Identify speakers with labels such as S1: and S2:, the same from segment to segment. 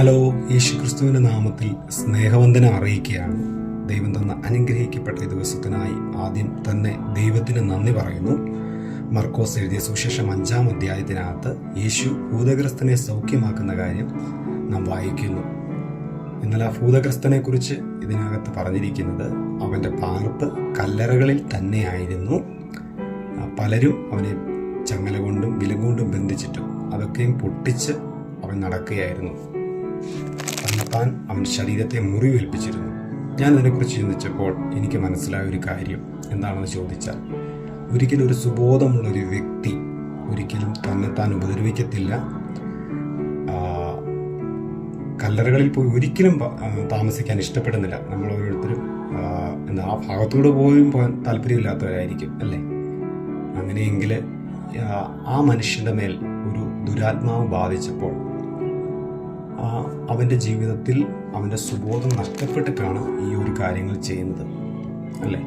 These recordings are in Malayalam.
S1: ഹലോ യേശു ക്രിസ്തുവിന്റെ നാമത്തിൽ സ്നേഹവന്ദനം അറിയിക്കുകയാണ്. ദൈവം തന്ന അനുഗ്രഹിക്കപ്പെട്ട ദിവസത്തിനായി ആദ്യം തന്നെ ദൈവത്തിന് നന്ദി പറയുന്നു. മർക്കോസ് എഴുതിയ സുശേഷം അഞ്ചാം അധ്യായത്തിനകത്ത് യേശു ഭൂതഗ്രസ്തനെ സൗഖ്യമാക്കുന്ന കാര്യം നാം വായിക്കുന്നു. എന്നാൽ ആ ഭൂതഗ്രസ്തനെ കുറിച്ച് ഇതിനകത്ത് പറഞ്ഞിരിക്കുന്നത് അവന്റെ പാർപ്പ് കല്ലറകളിൽ തന്നെയായിരുന്നു. പലരും അവനെ ചങ്ങല കൊണ്ടും വിലകൊണ്ടും ബന്ധിച്ചിട്ടും അതൊക്കെയും പൊട്ടിച്ച് അവൻ നടക്കുകയായിരുന്നു. തന്നെത്താൻ അവൻ ശരീരത്തെ മുറിവേൽപ്പിച്ചിരുന്നു. ഞാൻ അതിനെക്കുറിച്ച് ചിന്തിച്ചപ്പോൾ എനിക്ക് മനസ്സിലായ ഒരു കാര്യം എന്താണെന്ന് ചോദിച്ചാൽ ഒരിക്കലും ഒരു സുബോധമുള്ള ഒരു വ്യക്തി ഒരിക്കലും തന്നെത്താൻ ഉപദ്രവിക്കത്തില്ല. കല്ലറകളിൽ പോയി ഒരിക്കലും താമസിക്കാൻ ഇഷ്ടപ്പെടുന്നില്ല. നമ്മൾ ഓരോരുത്തരും എന്താ ആ ഭാഗത്തൂടെ പോയും പോകാൻ താല്പര്യമില്ലാത്തവരായിരിക്കും അല്ലേ? അങ്ങനെയെങ്കിൽ ആ മനുഷ്യന്റെ മേൽ ഒരു ദുരാത്മാവ് ബാധിച്ചപ്പോൾ ആ, അവന്റെ ജീവിതത്തിൽ അവന്റെ സുബോധം നഷ്ടപ്പെട്ടിട്ടാണ് ഈ ഒരു കാര്യങ്ങൾ ചെയ്യുന്നത്. അല്ലേ?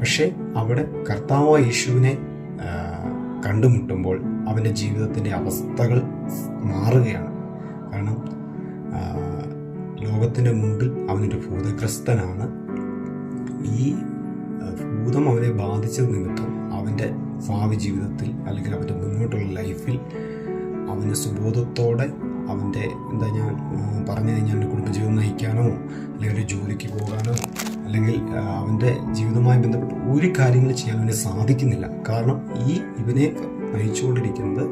S1: പക്ഷേ അവിടെ കർത്താവ് യേശുവിനെ കണ്ടുമുട്ടുമ്പോൾ അവന്റെ ജീവിതത്തിന്റെ അവസ്ഥകൾ മാറുകയാണ്. കാരണം ലോകത്തിന്റെ മുമ്പിൽ അവനൊരു ഭൂതഗ്രസ്തനാണ്. ഈ ഭൂതം അവനെ ബാധിച്ചത് നിമിത്തം അവന്റെ ഭാവി ജീവിതത്തിൽ അല്ലെങ്കിൽ അവന്റെ മുന്നോട്ടുള്ള ലൈഫിൽ അവന് സുബോധത്തോടെ അവന്റെ എന്താ ഞാൻ പറഞ്ഞു കഴിഞ്ഞാൽ എന്റെ കുടുംബജീവിതം നയിക്കാനോ അല്ലെങ്കിൽ ഒരു ജോലിക്ക് പോകാനോ അല്ലെങ്കിൽ അവന്റെ ജീവിതവുമായി ബന്ധപ്പെട്ട് ഒരു കാര്യങ്ങൾ ചെയ്യാൻ അവന് സാധിക്കുന്നില്ല. കാരണം ഈ ഇവനെ നയിച്ചുകൊണ്ടിരിക്കുന്നത്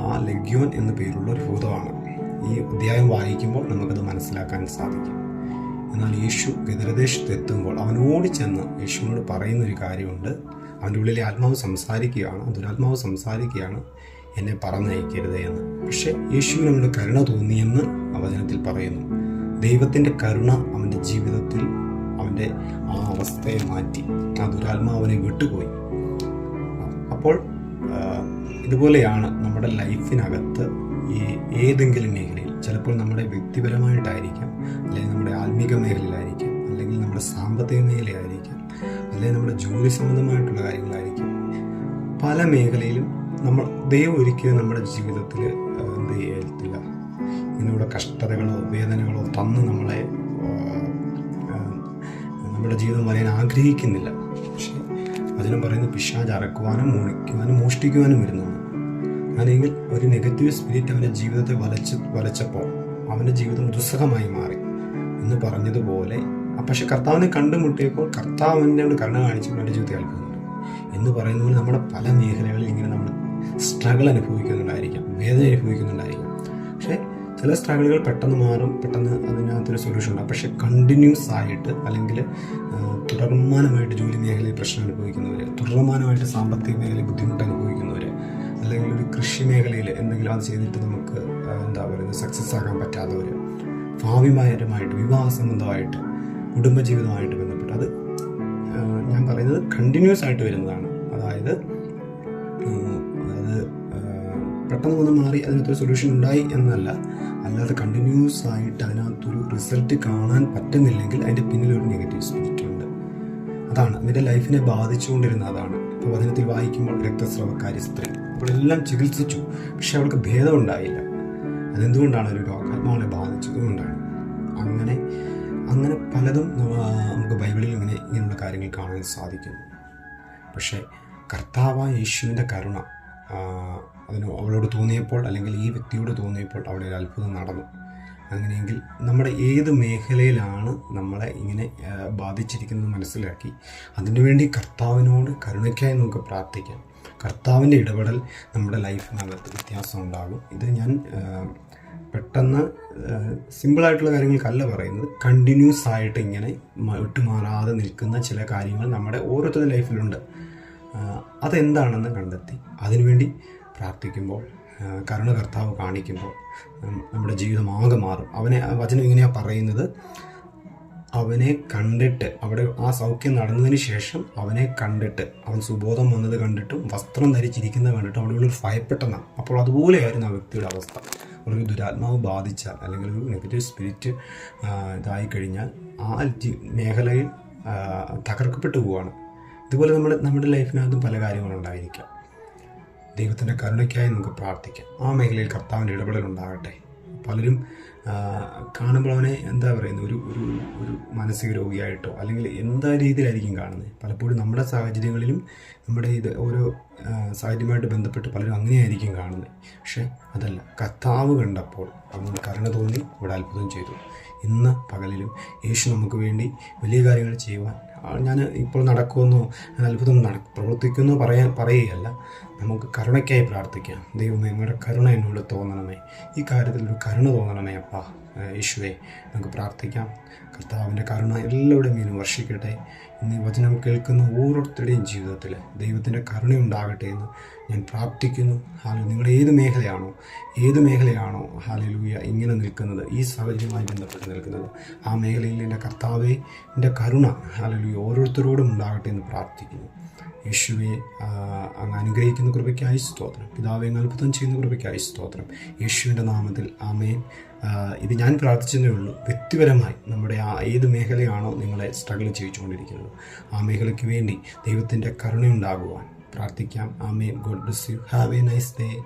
S1: ആ ലഗ്യോൻ എന്ന പേരുള്ള ഒരു ഭൂതമാണ്. ഈ അധ്യായം വായിക്കുമ്പോൾ നമുക്കത് മനസ്സിലാക്കാൻ സാധിക്കും. എന്നാൽ യേശു ഗദരദേശത്ത് എത്തുമ്പോൾ അവനോട് ചെന്ന് യേശുവിനോട് പറയുന്നൊരു കാര്യമുണ്ട്. അവന്റെ ഉള്ളിലെ ആത്മാവ് സംസാരിക്കുകയാണ്. ദുരാത്മാവ് സംസാരിക്കുകയാണ്. എന്നെ പറഞ്ഞയക്കരുത് എന്ന്. പക്ഷേ യേശുവിനോട് കരുണ തോന്നിയെന്ന് ആ വചനത്തിൽ പറയുന്നു. ദൈവത്തിന്റെ കരുണ അവന്റെ ജീവിതത്തിൽ അവന്റെ ആ അവസ്ഥയെ മാറ്റി. ആ ദുരാത്മാവനെ വിട്ടുപോയി. അപ്പോൾ ഇതുപോലെയാണ് നമ്മുടെ ലൈഫിനകത്ത് ഈ ഏതെങ്കിലും മേഖലയിൽ ചിലപ്പോൾ നമ്മുടെ വ്യക്തിപരമായിട്ടായിരിക്കാം അല്ലെങ്കിൽ നമ്മുടെ ആത്മീക മേഖലയിലായിരിക്കാം അല്ലെങ്കിൽ നമ്മുടെ സാമ്പത്തിക മേഖലയായിരിക്കാം അല്ലെങ്കിൽ നമ്മുടെ ജോലി സംബന്ധമായിട്ടുള്ള കാര്യങ്ങളായിരിക്കാം. പല മേഖലയിലും നമ്മൾ ദൈവം ഒരിക്കലും നമ്മുടെ ജീവിതത്തിൽ എന്ത് ചെയ്യത്തില്ല. ഇങ്ങനെയുള്ള കഷ്ടതകളോ വേദനകളോ തന്ന് നമ്മളെ നമ്മുടെ ജീവിതം വരയാൻ ആഗ്രഹിക്കുന്നില്ല. പക്ഷേ അതിനും പറയുന്നത് പിശാജ് അറക്കുവാനും മോണിക്കുവാനും മോഷ്ടിക്കുവാനും വരുന്നുണ്ട് അല്ലെങ്കിൽ ഒരു നെഗറ്റീവ് സ്പിരിറ്റ് അവന്റെ ജീവിതത്തെ വലച്ച് വലച്ചപ്പോൾ അവന്റെ ജീവിതം ദുസ്സഹമായി മാറി. എന്ന് പറഞ്ഞതുപോലെ പക്ഷെ കർത്താവിനെ കണ്ടുമുട്ടിയപ്പോൾ കർത്താവിന്റെ കരുണ കാണിച്ചപ്പോൾ എന്റെ ജീവിതത്തെ കേൾക്കുന്നുണ്ട് എന്ന് പറയുന്നത് പോലെ നമ്മുടെ പല മേഖലകളിൽ ഇങ്ങനെ സ്ട്രഗിൾ അനുഭവിക്കുന്നുണ്ടായിരിക്കാം വേദന അനുഭവിക്കുന്നുണ്ടായിരിക്കാം. പക്ഷേ ചില സ്ട്രഗിളുകൾ പെട്ടെന്ന് മാറും പെട്ടെന്ന് അതിനകത്തൊരു സൊല്യൂഷൻ ഉണ്ടാകും പക്ഷേ കണ്ടിന്യൂസ് ആയിട്ട് അല്ലെങ്കിൽ തുടർമാനമായിട്ട് ജോലി മേഖലയിൽ പ്രശ്നം അനുഭവിക്കുന്നവർ തുടർമാനമായിട്ട് സാമ്പത്തിക മേഖലയിൽ ബുദ്ധിമുട്ട് അനുഭവിക്കുന്നവർ അല്ലെങ്കിൽ ഒരു കൃഷി മേഖലയിൽ എന്തെങ്കിലും അത് ചെയ്തിട്ട് നമുക്ക് എന്താ പറയുന്നത് സക്സസ് ആകാൻ പറ്റാത്തവർ ഭാവിപരമായിട്ട് വിവാഹ സംബന്ധമായിട്ട് കുടുംബജീവിതമായിട്ട് ബന്ധപ്പെട്ട് അത് ഞാൻ പറയുന്നത് കണ്ടിന്യൂസ് ആയിട്ട് വരുന്നതാണ്. അതായത് അത് പെട്ടെന്ന് ഒന്ന് മാറി അതിനകത്തൊരു സൊല്യൂഷൻ ഉണ്ടായി എന്നല്ല. അല്ലാതെ കണ്ടിന്യൂസ് ആയിട്ട് അതിനകത്തൊരു റിസൾട്ട് കാണാൻ പറ്റുന്നില്ലെങ്കിൽ അതിന്റെ പിന്നിലൊരു നെഗറ്റീവ് സ്പിരിറ്റ് ഉണ്ട്. അതാണ്. അതിന്റെ ലൈഫിനെ ബാധിച്ചുകൊണ്ടിരുന്ന അതാണ്. ഇപ്പോൾ വചനത്തിൽ വായിക്കുമ്പോൾ രക്തസ്രവക്കാരി സ്ത്രീ. അവളെല്ലാം ചികിത്സിച്ചു. പക്ഷെ അവൾക്ക് ഭേദം ഉണ്ടായില്ല. അതെന്തുകൊണ്ടാണ് ഒരു രോഗാത്മാവിനെ ബാധിച്ചതുകൊണ്ടാണ് അങ്ങനെ അങ്ങനെ പലതും നമുക്ക് ബൈബിളിൽ ഇങ്ങനെ ഇങ്ങനെയുള്ള കാര്യങ്ങൾ കാണാൻ സാധിക്കുന്നു. പക്ഷേ കർത്താവായ യേശുവിന്റെ കരുണ അതിന് അവളോട് തോന്നിയപ്പോൾ അല്ലെങ്കിൽ ഈ വ്യക്തിയോട് തോന്നിയപ്പോൾ അവിടെ ഒരു അത്ഭുതം നടന്നു. അങ്ങനെയെങ്കിൽ നമ്മുടെ ഏത് മേഖലയിലാണ് നമ്മളെ ഇങ്ങനെ ബാധിച്ചിരിക്കുന്നത് മനസ്സിലാക്കി. അതിനുവേണ്ടി കർത്താവിനോട് കരുണയ്ക്കായി നമുക്ക് പ്രാർത്ഥിക്കാം. കർത്താവിന്റെ ഇടപെടൽ നമ്മുടെ ലൈഫിനകത്ത് വ്യത്യാസം ഉണ്ടാകും. ഇത് ഞാൻ പെട്ടെന്ന് സിമ്പിളായിട്ടുള്ള കാര്യങ്ങൾക്കല്ല പറയുന്നത്. കണ്ടിന്യൂസ് ആയിട്ട് ഇങ്ങനെ വിട്ടുമാറാതെ നിൽക്കുന്ന ചില കാര്യങ്ങൾ നമ്മുടെ ഓരോരുത്തരുടെ ലൈഫിലുണ്ട് അതെന്താണെന്ന് കണ്ടെത്തി. അതിനുവേണ്ടി പ്രാർത്ഥിക്കുമ്പോൾ കരുണ കർത്താവ് കാണിക്കുമ്പോൾ നമ്മുടെ ജീവിതം ആകെ മാറും. അവനെ വചനം ഇങ്ങനെയാണ് പറയുന്നത്. അവനെ കണ്ടിട്ട് അവിടെ ആ സൗഖ്യം നടന്നതിന് ശേഷം അവനെ കണ്ടിട്ട് അവൻ സുബോധം വന്നത് കണ്ടിട്ടും വസ്ത്രം ധരിച്ചിരിക്കുന്നത് കണ്ടിട്ടും അവിടെ ഉള്ളിൽ ഭയപ്പെട്ടെന്നാണ് അപ്പോൾ അതുപോലെയായിരുന്നു ആ വ്യക്തിയുടെ അവസ്ഥ. ഒരു ദുരാത്മാവ് ബാധിച്ചാൽ അല്ലെങ്കിൽ ഒരു നെഗറ്റീവ് സ്പിരിറ്റ് ഇതായി കഴിഞ്ഞാൽ ആ മേഖലയിൽ തകർക്കപ്പെട്ടു പോവാണ്. ഇതുപോലെ നമ്മൾ നമ്മുടെ ലൈഫിനകത്തും പല കാര്യങ്ങളുണ്ടായിരിക്കാം ദൈവത്തിന്റെ കരുണയ്ക്കായി നമുക്ക് പ്രാർത്ഥിക്കാം. ആ മേഖലയിൽ കർത്താവിന്റെ ഇടപെടൽ ഉണ്ടാകട്ടെ പലരും കാണുമ്പോൾ അവനെ എന്താ പറയുന്നത്? ഒരു ഒരു ഒരു മാനസിക രോഗിയായിട്ടോ അല്ലെങ്കിൽ എന്താ രീതിയിലായിരിക്കും കാണുന്നത്? പലപ്പോഴും നമ്മുടെ സാഹചര്യങ്ങളിലും നമ്മുടെ ഇത് ഓരോ സാഹചര്യമായിട്ട് ബന്ധപ്പെട്ട് പലരും അങ്ങനെയായിരിക്കും കാണുന്നത്. പക്ഷേ അതല്ല. കർത്താവ് കണ്ടപ്പോൾ അവൻ കരുണ തോന്നി ഇവിടെ അത്ഭുതം ചെയ്തു. ഇന്ന് പകലിലും യേശു നമുക്ക് വേണ്ടി വലിയ കാര്യങ്ങൾ ചെയ്യുവാൻ. ഞാൻ ഇപ്പോൾ നടക്കുമെന്നോ അത്ഭുതം നട പ്രവർത്തിക്കുന്നോ പറയാൻ പറയുകയല്ല. നമുക്ക് കരുണയ്ക്കായി പ്രാർത്ഥിക്കാം. ദൈവമേ നിങ്ങളുടെ കരുണ എന്നോട് തോന്നണമേ. ഈ കാര്യത്തിൽ ഒരു കരുണ തോന്നണമേ ഏഹ് യേശുവേ നമുക്ക് പ്രാർത്ഥിക്കാം. കർത്താവിന്റെ കരുണ എല്ലാവരുടെയും മീനും വർഷിക്കട്ടെ. ഇന്ന് വചനം കേൾക്കുന്ന ഓരോരുത്തരുടെയും ജീവിതത്തിൽ ദൈവത്തിന്റെ കരുണയുണ്ടാകട്ടെ എന്ന് ഞാൻ പ്രാർത്ഥിക്കുന്നു. ഹാലു നിങ്ങളുടെ ഏത് മേഖലയാണോ ഏത് മേഖലയാണോ ഹാലലൂയ ഇങ്ങനെ നിൽക്കുന്നത് ഈ സാഹചര്യവുമായി ബന്ധപ്പെട്ട് നിൽക്കുന്നത് ആ മേഖലയിൽ എന്റെ കർത്താവെ എന്റെ കരുണ ഹാലലൂയ ഓരോരുത്തരോടും ഉണ്ടാകട്ടെ എന്ന് പ്രാർത്ഥിക്കുന്നു. യേശുവെ അങ്ങ് അനുഗ്രഹിക്കുന്ന കൃപയ്ക്കായി സ്തോത്രം. പിതാവെ അങ്ങ് അത്ഭുതം ചെയ്യുന്ന കൃപയ്ക്കായി സ്തോത്രം. യേശുവിന്റെ നാമത്തിൽ ആമേൻ. ഇത് ഞാൻ പ്രാർത്ഥിച്ചതേ ഉള്ളൂ. വ്യക്തിപരമായി നമ്മുടെ ആ ഏത് മേഖലയാണോ നിങ്ങളെ സ്ട്രഗിൾ ചെയ്യിച്ചുകൊണ്ടിരിക്കുന്നത്. ആ മേഖലയ്ക്ക് വേണ്ടി ദൈവത്തിന്റെ കരുണയുണ്ടാകുവാൻ പ്രാർത്ഥിക്കാം. ആമേൻ. God bless you. Have a nice day.